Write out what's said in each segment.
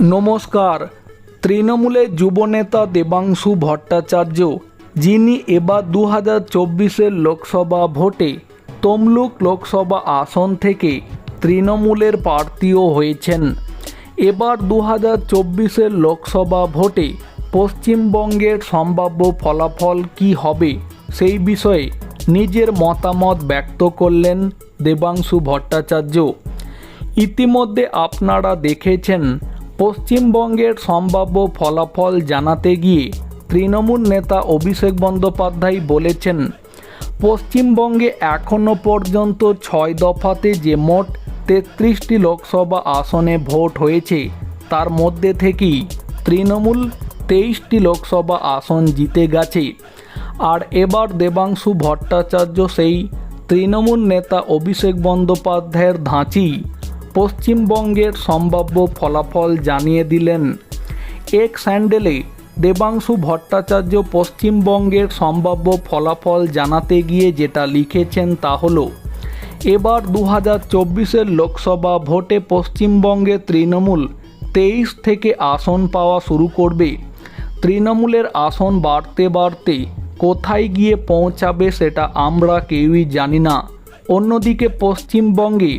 নমস্কার। তৃণমূলের যুবনেতা দেবাংশু ভট্টাচার্য, যিনি এবার দু হাজার চব্বিশের লোকসভা ভোটে তমলুক লোকসভা আসন থেকে তৃণমূলের প্রার্থীও হয়েছেন। এবার দু হাজার চব্বিশের লোকসভা ভোটে পশ্চিমবঙ্গের সম্ভাব্য ফলাফল কী হবে, সেই বিষয়ে নিজের মতামত ব্যক্ত করলেন দেবাংশু ভট্টাচার্য। ইতিমধ্যে আপনারা দেখেছেন পশ্চিমবঙ্গের সম্ভাব্য ফলাফল জানাতে গিয়ে তৃণমূল নেতা অভিষেক বন্দ্যোপাধ্যায় বলেছেন, পশ্চিমবঙ্গে এখনও পর্যন্ত ছয় দফাতে যে মোট তেত্রিশটি লোকসভা আসনে ভোট হয়েছে, তার মধ্যে থেকেই তৃণমূল তেইশটি লোকসভা আসন জিতে গেছে। আর এবার দেবাংশু ভট্টাচার্য সেই তৃণমূল নেতা অভিষেক বন্দ্যোপাধ্যায়ের ধাঁচি পশ্চিমবঙ্গের সম্ভাব্য ফলাফল জানিয়ে দিলেন। এক স্যান্ডেলে দেবাংশু ভট্টাচার্য পশ্চিমবঙ্গের সম্ভাব্য ফলাফল জানাতে গিয়ে যেটা লিখেছেন তা হলো, এবার দু হাজার চব্বিশের লোকসভা ভোটে পশ্চিমবঙ্গে তৃণমূল তেইশ থেকে আসন পাওয়া শুরু করবে। তৃণমূলের আসন বাড়তে বাড়তে কোথায় গিয়ে পৌঁছাবে সেটা আমরা কেউই জানি না। অন্যদিকে পশ্চিমবঙ্গে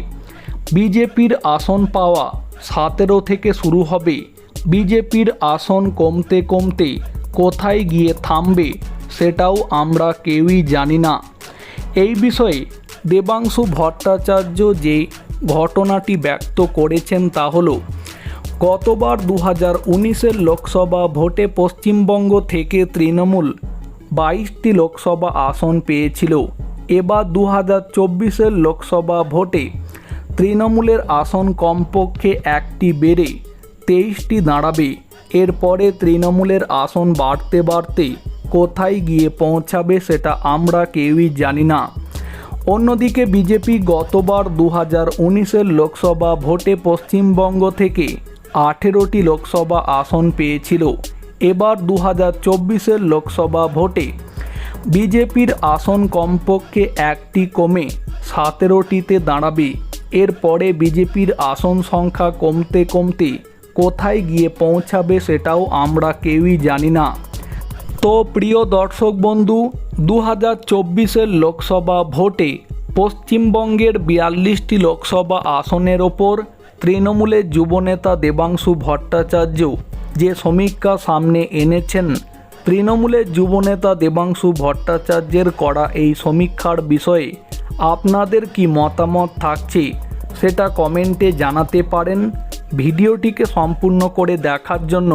বিজেপির আসন পাওয়া সতেরো থেকে শুরু হবে। বিজেপির আসন কমতে কমতে কোথায় গিয়ে থামবে সেটাও আমরা কেউই জানি না। এই বিষয়ে দেবাংশু ভট্টাচার্য যে ঘটনাটি ব্যক্ত করেছেন তা হলো, গতবার দু হাজার উনিশের লোকসভা ভোটে পশ্চিমবঙ্গ থেকে তৃণমূল বাইশটি লোকসভা আসন পেয়েছিল। এবার দু হাজার চব্বিশের লোকসভা ভোটে তৃণমূলের আসন কমপক্ষে একটি বেড়ে তেইশটি দাঁড়াবে। এরপরে তৃণমূলের আসন বাড়তে বাড়তে কোথায় গিয়ে পৌঁছাবে সেটা আমরা কেউই জানি না। অন্যদিকে বিজেপি গতবার দু হাজার উনিশের লোকসভা ভোটে পশ্চিমবঙ্গ থেকে আঠেরোটি লোকসভা আসন পেয়েছিল। এবার দু হাজার চব্বিশের লোকসভা ভোটে বিজেপির আসন কমপক্ষে একটি কমে সতেরোটিতে দাঁড়াবে। এরপরে বিজেপির আসন সংখ্যা কমতে কমতে কোথায় গিয়ে পৌঁছাবে সেটাও আমরা কেউই জানি না। তো প্রিয় দর্শক বন্ধু দু হাজার চব্বিশের লোকসভা ভোটে পশ্চিমবঙ্গের বিয়াল্লিশটি লোকসভা আসনের ওপর তৃণমূলের যুবনেতা দেবাংশু ভট্টাচার্য যে সমীক্ষা সামনে এনেছেন, তৃণমূলের যুবনেতা দেবাংশু ভট্টাচার্যের করা এই সমীক্ষার বিষয়ে আপনাদের কি মতামত থাকছে সেটা কমেন্টে জানাতে পারেন। ভিডিওটিকে সম্পূর্ণ করে দেখার জন্য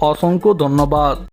অসংখ্য ধন্যবাদ।